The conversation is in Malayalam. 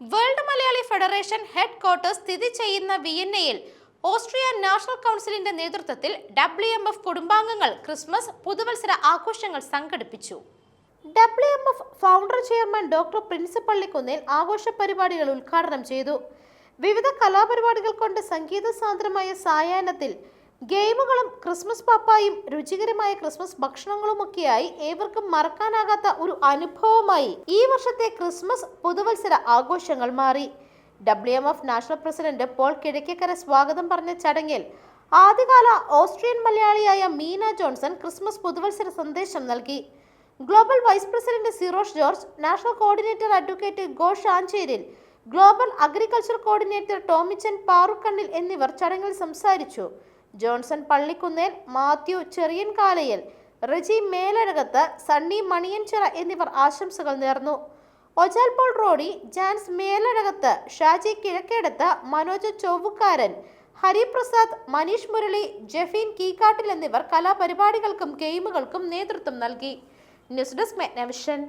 World Malayali federation headquarters സ്ഥിതി ചെയ്യുന്ന വിയന്നയിൽ ഓസ്ട്രിയ നാഷണൽ കൗൺസിലിന്റെ നേതൃത്വത്തിൽ ഡബ്ല്യു എം എഫ് കുടുംബാംഗങ്ങൾ ക്രിസ്മസ് പുതുവത്സര ആഘോഷങ്ങൾ സംഘടിപ്പിച്ചു. W M F founder chairman doctor Prince Pallikkunnil ആഘോഷ പരിപാടികൾ ഉദ്ഘാടനം ചെയ്തു. വിവിധ കലാപരിപാടികൾ കൊണ്ട് സംഗീത സാന്ദ്രമായ സായാഹ്നത്തിൽ ഗെയിമുകളും ക്രിസ്മസ് പപ്പായും രുചികരമായ ക്രിസ്മസ് ഭക്ഷണങ്ങളുമൊക്കെയായി ഏവർക്കും മറക്കാനാകാത്ത ഒരു അനുഭവമായി ഈ വർഷത്തെ ക്രിസ്മസ് പുതുവത്സര ആഘോഷങ്ങൾ മാറി. W M F national president Paul Kizhakkekkara സ്വാഗതം പറഞ്ഞ ചടങ്ങിൽ ആദ്യകാല ഓസ്ട്രിയൻ മലയാളിയായ മീന ജോൺസൺ ക്രിസ്മസ് പുതുവത്സര സന്ദേശം നൽകി. Global vice president Sirosh George national coordinator advocate Gosh Ancheril global agriculture coordinator Tomichan Parukkannil എന്നിവർ ചടങ്ങിൽ സംസാരിച്ചു. Johnson Pallikkunnel Mathew Cherian Kalayil Reji Melazhakath Sunny Maniyanchira എന്നിവർ ആശംസകൾ നേർന്നു. ഒജാൽ പോൾ റോഡി ജാൻസ് മേലഴകത്ത് ഷാജി കിഴക്കേടത്ത് മനോജ് ചൊവ്വക്കാരൻ ഹരിപ്രസാദ് മനീഷ് മുരളി ജഫീൻ കീക്കാട്ടിൽ എന്നിവർ കലാപരിപാടികൾക്കും ഗെയിമുകൾക്കും നേതൃത്വം നൽകി. News desk Megnavision.